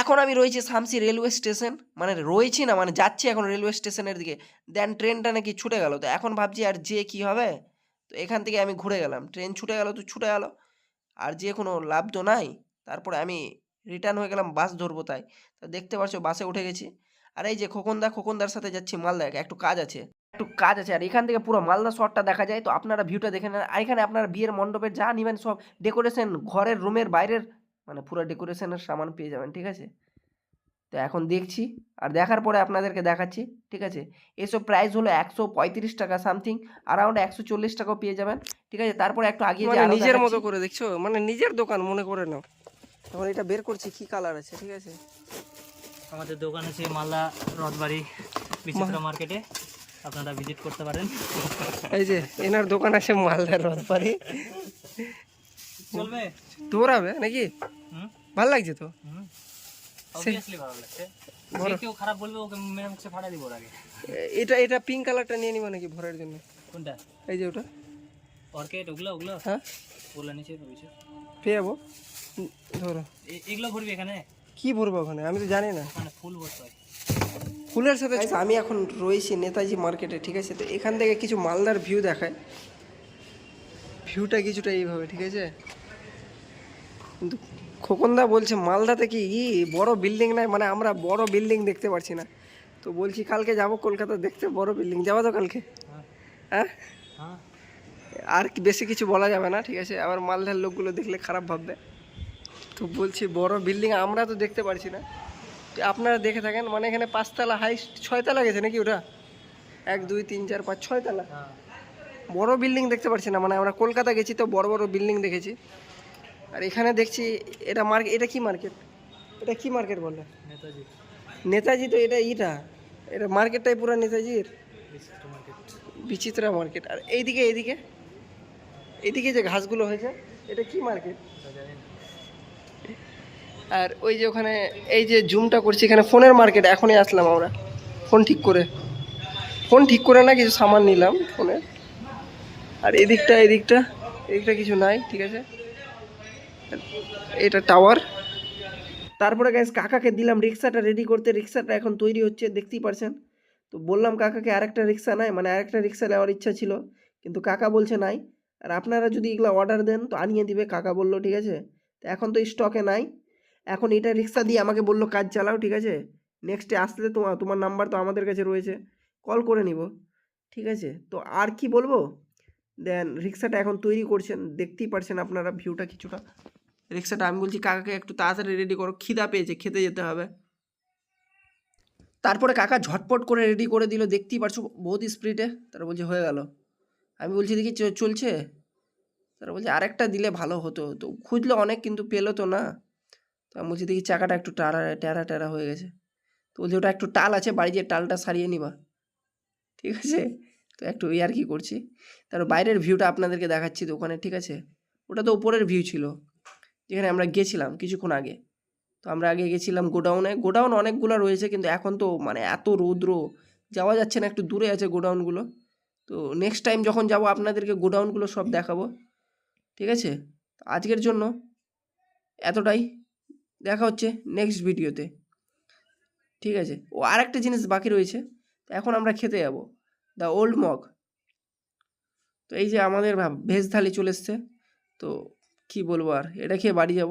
এখন আমি রয়েছি শামসি রেলওয়ে স্টেশন মানে রয়েছি না মানে যাচ্ছি এখন রেলওয়ে স্টেশনের দিকে। দেন ট্রেনটা নাকি ছুটে গেল। তো এখন ভাবছি আর যে কি হবে? তো এখান থেকে আমি ঘুরে গেলাম। ট্রেন ছুটে গেল তো ছুটে গেল। আর যে কোনো লাভ তো নাই। তারপরে আমি রিটার্ন হয়ে গেলাম বাস ধরবো তাই। তো দেখতে পাচ্ছ বাসে উঠে গেছি। আর এই যে খোকনদা, খোকনদার সাথে যাচ্ছি মালদা একটু কাজ আছে। একটু কাজ আছে। আর এখান থেকে পুরো মালদা শহরটা দেখা যায়। তো আপনারা ভিউটা দেখে নেন। আর এখানে আপনারা বিয়ের মণ্ডপের যা নেবেন সব ডেকোরেশন ঘরের রুমের বাইরের মানে পুরো ডেকোরেশনের সামান পেয়ে যাবেন ঠিক আছে? তো এখন দেখছি আর দেখার পরে আপনাদেরকে দেখাচ্ছি ঠিক আছে? এসব প্রাইস হলো একশো পঁয়ত্রিশ টাকা সামথিং অ্যারাউন্ড একশো চল্লিশ টাকাও পেয়ে যাবেন ঠিক আছে? তারপরে একটু আগিয়ে মানে নিজের মতো করে দেখছ? মানে নিজের দোকান মনে করে নাও। এখন এটা বের করছি কি কালার আছে ঠিক আছে? আমাদের দোকান আছে মালদা রথবাড়ি বিচিত্র মার্কেটে আপনারা ভিজিট করতে পারেন। এই যে এনার দোকান আছে মালদা রথবাড়ি। চলবে? দৌড়াবে নাকি? হুম? ভালো লাগছে তো? এটা এটা পিঙ্ক কালারটা নিয়ে নিবা নাকি ভরের জন্য? কোনটা? এই যে ওটা। অর্কেট ওগুলো ওগুলো? হ্যাঁ। ওগুলো নিচে রয়েছে পেয়ে যাব ধরো। এগুলো ঘুরবি এখানে? কি ভরবো ওখানে? আমি তো জানি না। ফুল ভরতে হয়। ফুলের সাথে আমি এখন রয়েছি নেতাজি মার্কেটে ঠিক আছে? তো এখান থেকে কিছু মালদার ভিউ দেখায়। ভিউটা কিছুটা এইভাবে ঠিক আছে? কিন্তু খোকনদা বলছে মালদাতে কি ই বড় বিল্ডিং নাই? মানে আমরা বড় বিল্ডিং দেখতে পারছি না। তো বলছি কালকে যাব কলকাতা দেখতে বড় বিল্ডিং যাব তো কালকে। হ্যাঁ? আর বেশি কিছু বলা যাবে না ঠিক আছে? আবার মালদার লোকগুলো দেখলে খারাপ ভাববে। তো বলছি বড় বিল্ডিং আমরা তো দেখতে পারছি না। আপনারা দেখে থাকেন মানে এখানে পাঁচতলা হাইস্ট ছয়তলা গেছে নাকি ওটা? এক দুই তিন চার পাঁচ ছয়তলা। হ্যাঁ। বড় বিল্ডিং দেখতে পারছি না মানে আমরা কলকাতা গেছি তো বড় বড় বিল্ডিং দেখেছি। আর এখানে দেখছি এটা মার্কেট এটা কি মার্কেট? এটা কি মার্কেট বলে? নেতাজি। নেতাজি তো এটা ইটা। এটা মার্কেটটাই পুরো নেতাজির? বিচিত্রা মার্কেট। আর এইদিকে এইদিকে? এইদিকে যে ঘাসগুলো হয়েছে এটা কি মার্কেট? আর ওই যে ওখানে এই যে জুমটা করছি এখানে ফোনের মার্কেট এখনই আসলাম আমরা। ফোন ঠিক করে। ফোন ঠিক করে না কিছু সামান নিলাম ফোনের আর এদিকটা এদিকটা এদিকটা কিছু নাই ঠিক আছে? এটা টাওয়ার তারপরে গ্যাস কাকাকে দিলাম, রিক্সাটা রেডি করতে। রিক্সাটা এখন তৈরি হচ্ছে, দেখতেই পারছেন। তো বললাম কাকাকে আরেকটা রিক্সা নাই মানে আরেকটা রিক্সা নেওয়ার ইচ্ছা ছিল, কিন্তু কাকা বলছে নাই। আর আপনারা যদি এগুলো অর্ডার দেন, তো আনিয়ে দিবে, কাকা বলল, ঠিক আছে? তো এখন তো স্টকে নাই। এখন এটা রিক্সা দিয়ে আমাকে বলল, কাজ চালাও, ঠিক আছে? নেক্সটে আসলে তোমার তোমার নাম্বার তো আমাদের কাছে রয়েছে। কল করে নিব। ঠিক আছে? তো আর কি বলব? দেন রিক্সাটা এখন তৈরি করছেন, দেখতেই পারছেন আপনারা ভিউটা কিছুটা। রিক্সাটা, আমি বলছি, কাকাকে একটু তাড়াতাড়ি রেডি করো, খিদা পেয়েছে, খেতে যেতে হবে। তারপরে কাকা ঝটপট করে রেডি করে দিল, দেখতেই পারছ, বহুত স্পিডে তারা বলছে, হয়ে গেল। আমি বলছি, দেখি চলছে? তারা বলছে, আরেকটা দিলে ভালো হতো। তো খুঁজলো অনেক, কিন্তু পেল তো না। তো আমি বলছি, দেখি, চাকাটা একটু টারা ট্যারা ট্যারা হয়ে গেছে। তো বলছি, ওটা একটু টাল আছে, বাড়ি যেয়ে টালটা সারিয়ে নিবা। ঠিক আছে? তো একটু ইয়ার কি করছি। তার বাইরের ভিউটা আপনাদেরকে দেখাচ্ছি দোকানে, ঠিক আছে? ওটা তো উপরের ভিউ ছিল। যেখানে আমরা গেছিলাম কিছুক্ষণ আগে। তো আমরা আগে গেছিলাম গোডাউনে গোডাউন অনেকগুলো রয়েছে কিন্তু এখন তো মানে এত রৌদ্র, যাওয়া যাচ্ছে না, একটু দূরে আছে গোডাউনগুলো তো নেক্সট টাইম যখন যাব আপনাদেরকে গোডাউনগুলো সব দেখাবো। ঠিক আছে? আজকের জন্য এতটাই। দেখা হচ্ছে নেক্সট ভিডিওতে ঠিক আছে? ও আর একটা জিনিস বাকি রয়েছে। এখন আমরা খেতে যাব। দ্য ওল্ড মগ তো এই যে আমাদের ভেজ থালি চলে এসছে। তো কি বলব আর? এটা খেয়ে বাড়ি যাব।